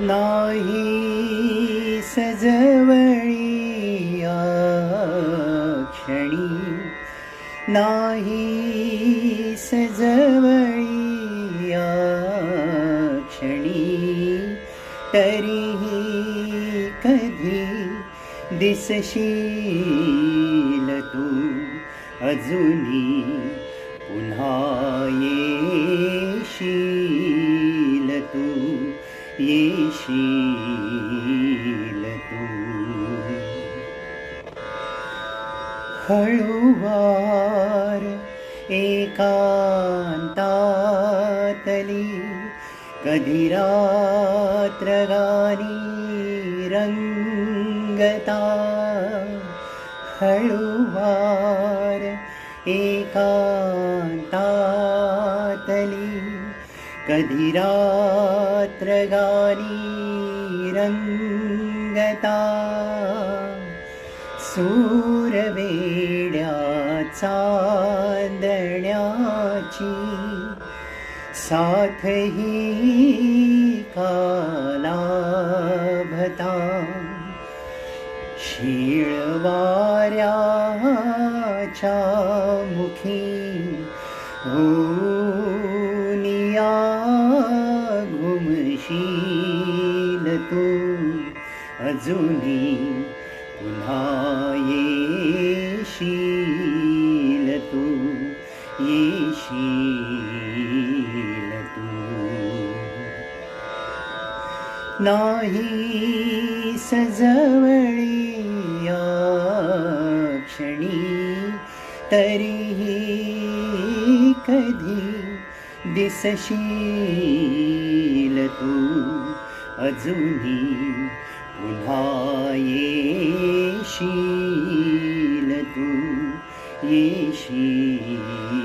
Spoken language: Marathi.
नाही सजवळी क्षणी नाही सजवळी या क्षणी तरीही कधी दिसशील तू अजूनही पुन्हा ये. येशील तू हळुवार एकांतातली कधी रात्र गाणी कधी रात्रगानी रंगता सूरवेड्या चांदण्याची साथ ही कालाभता शिळवाऱ्याच्या मुखी ओ जुनी पुन्हा येशील तू येशील तू. नाही सजवळी या क्षणी तरीही कधी दिसशील तू. अजूनही पुन्हा येशील तू येशील